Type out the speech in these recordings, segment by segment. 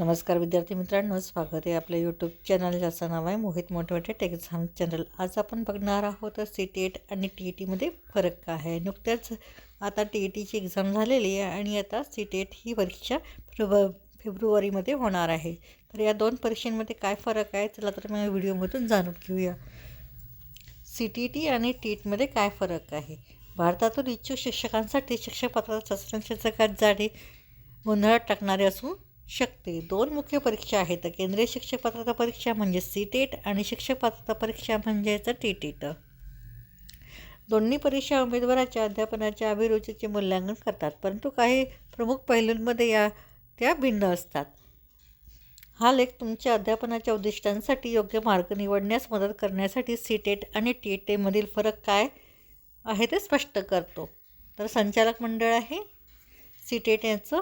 नमस्कार विद्यार्थी मित्रांनो स्वागत आहे आपल्या यूट्यूब चॅनल ज्याचं नाव आहे मोहित मोठमोठे टेक्झाम चॅनल आज आपण बघणार आहोत सी टी एट आणि टी ई टीमध्ये फरक काय आहे. नुकत्याच आता टी ई टीची एक्झाम झालेली आहे आणि आता सी टेट ही परीक्षा फेब फेब्रुवारीमध्ये होणार आहे. तर या दोन परीक्षांमध्ये काय फरक आहे चला तर मग व्हिडिओमधून जाणून घेऊया. सी टी टी आणि टी ईटमध्ये काय फरक आहे? भारतातून इच्छुक शिक्षकांसाठी शिक्षक पात्रता चाचण्यांचे जगात जाणे गोंधळात टाकणारे असून शकते. दोन मुख्य परीक्षा आहेत. केंद्रीय शिक्षक पात्रता परीक्षा म्हणजे सी टेट आणि शिक्षक पात्रता परीक्षा म्हणजेच टी टेट दोन्ही परीक्षा उमेदवाराच्या अध्यापनाच्या अभिरुचीचे मूल्यांकन करतात. परंतु काही प्रमुख पैलूंमध्ये या त्या भिन्न असतात. हा लेख तुमच्या अध्यापनाच्या उद्दिष्टांसाठी योग्य मार्ग निवडण्यास मदत करण्यासाठी सी टेट आणि टी टेमधील फरक काय आहे ते स्पष्ट करतो. तर संचालक मंडळ आहे. सी टेट याचं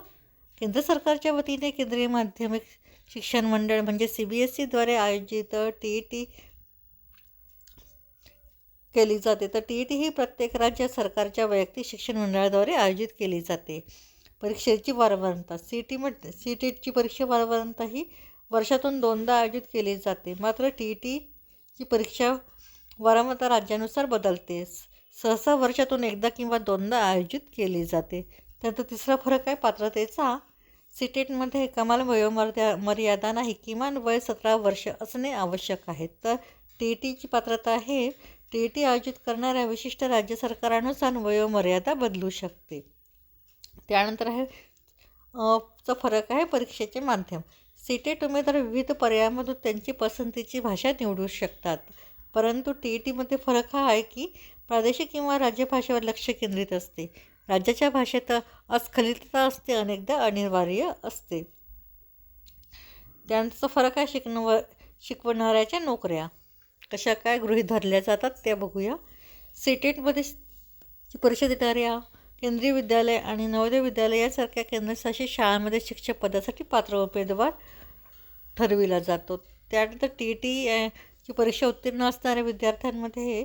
केंद्र सरकारच्या वतीने केंद्रीय माध्यमिक शिक्षण मंडळ म्हणजे सी बी एस सीद्वारे आयोजित टी ई टी केली जाते. तर टी ई टी ही प्रत्येक राज्य सरकारच्या वैयक्तिक शिक्षण मंडळाद्वारे आयोजित केली जाते. परीक्षेची वारंवारता सी टी टीमध्ये सी टीची परीक्षा वारंवारता ही वर्षातून दोनदा आयोजित केली जाते. मात्र टी ई टीची परीक्षा वारंवारता राज्यानुसार बदलते. सहसा वर्षातून एकदा किंवा दोनदा आयोजित केली जाते. त्यानंतर तिसरा फरक आहे पात्रतेचा. सिटेटमध्ये कमाल वयोमर्या मर्यादा नाही किमान वय सतरा वर्ष असणे आवश्यक आहे. तर टी ई टीची पात्रता आहे. टी ई टी आयोजित करणाऱ्या विशिष्ट राज्य सरकारानुसार वयोमर्यादा बदलू शकते. त्यानंतर आहे चा फरक आहे परीक्षेचे माध्यम. सिटेट उमेदवार विविध पर्यायामधून त्यांची पसंतीची भाषा निवडू शकतात. परंतु टी ई टीमध्ये फरक हा आहे की प्रादेशिक किंवा राज्यभाषेवर लक्ष केंद्रित असते. राज्याच्या भाषेत अस्खलितता असते अनेकदा अनिवार्य असते. त्यांचं फरक आहे शिकणव शिकवणाऱ्याच्या नोकऱ्या. कशा काय गृहीत धरल्या जातात त्या बघूया. सिटेटमध्ये परीक्षा देणाऱ्या केंद्रीय विद्यालय आणि नवोदय विद्यालय यासारख्या केंद्रशासित शाळांमध्ये शिक्षक पदासाठी पात्र उमेदवार ठरविला जातो. त्यानंतर टी टी ची परीक्षा उत्तीर्ण असणाऱ्या विद्यार्थ्यांमध्ये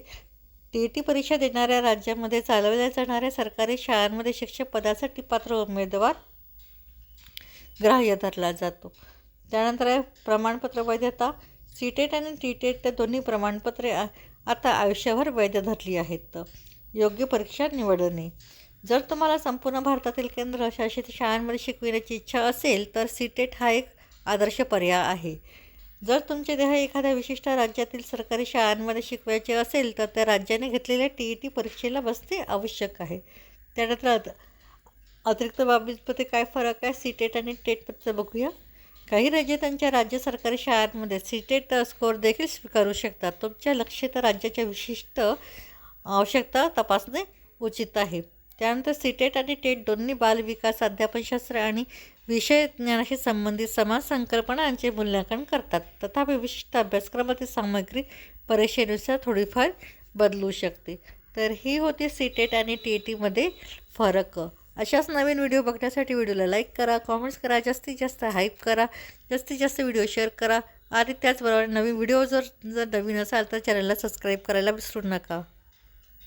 टी ई टी परीक्षा देणाऱ्या राज्यामध्ये चालवल्या जाणाऱ्या सरकारी शाळांमध्ये शिक्षक पदासाठी पात्र उमेदवार ग्राह्य धरला जातो. त्यानंतर आहे प्रमाणपत्र वैधता. सी टेट आणि टी टेट त्या दोन्ही प्रमाणपत्रे आता आयुष्यभर वैध धरली आहेत. योग्य परीक्षा निवडणे. जर तुम्हाला संपूर्ण भारतातील केंद्र शासित शाळांमध्ये शिकविण्याची इच्छा असेल तर सी टेट हा एक आदर्श पर्याय आहे. जर तुमचे देह एखाद्या विशिष्ट राज्यातील सरकारी शाळांमध्ये शिकवायचे असेल तर त्या राज्याने घेतलेल्या टी ई टी परीक्षेला बसणे आवश्यक आहे. त्यानंतर अतिरिक्त बाबींमध्ये काय फरक आहे? सी टेट आणि टेटबद्दल बघूया. काही राज्य त्यांच्या राज्य सरकारी शाळांमध्ये सी टेट स्कोअर देखील स्वीकारू शकतात. तुमच्या लक्षित राज्याच्या विशिष्ट आवश्यकता तपासणे उचित आहे. त्यानंतर सिटेट आणि टेट दोन्ही बालविकास अध्यापनशास्त्र आणि विषय ज्ञानाशी संबंधित समाज संकल्पनांचे मूल्यांकन करतात. तथापि विशिष्ट अभ्यासक्रमातील सामग्री परीक्षेनुसार थोडीफार बदलू शकते. तर ही होती सिटेट आणि टी ई टीमध्ये फरक. अशाच नवीन व्हिडिओ बघण्यासाठी व्हिडिओला लाईक करा कॉमेंट्स करा जास्तीत जास्त हाईप करा जास्तीत जास्त व्हिडिओ शेअर करा. आणि त्याचबरोबर नवीन व्हिडिओ जर जर नवीन असाल तर चॅनलला सबस्क्राईब करायला विसरू नका.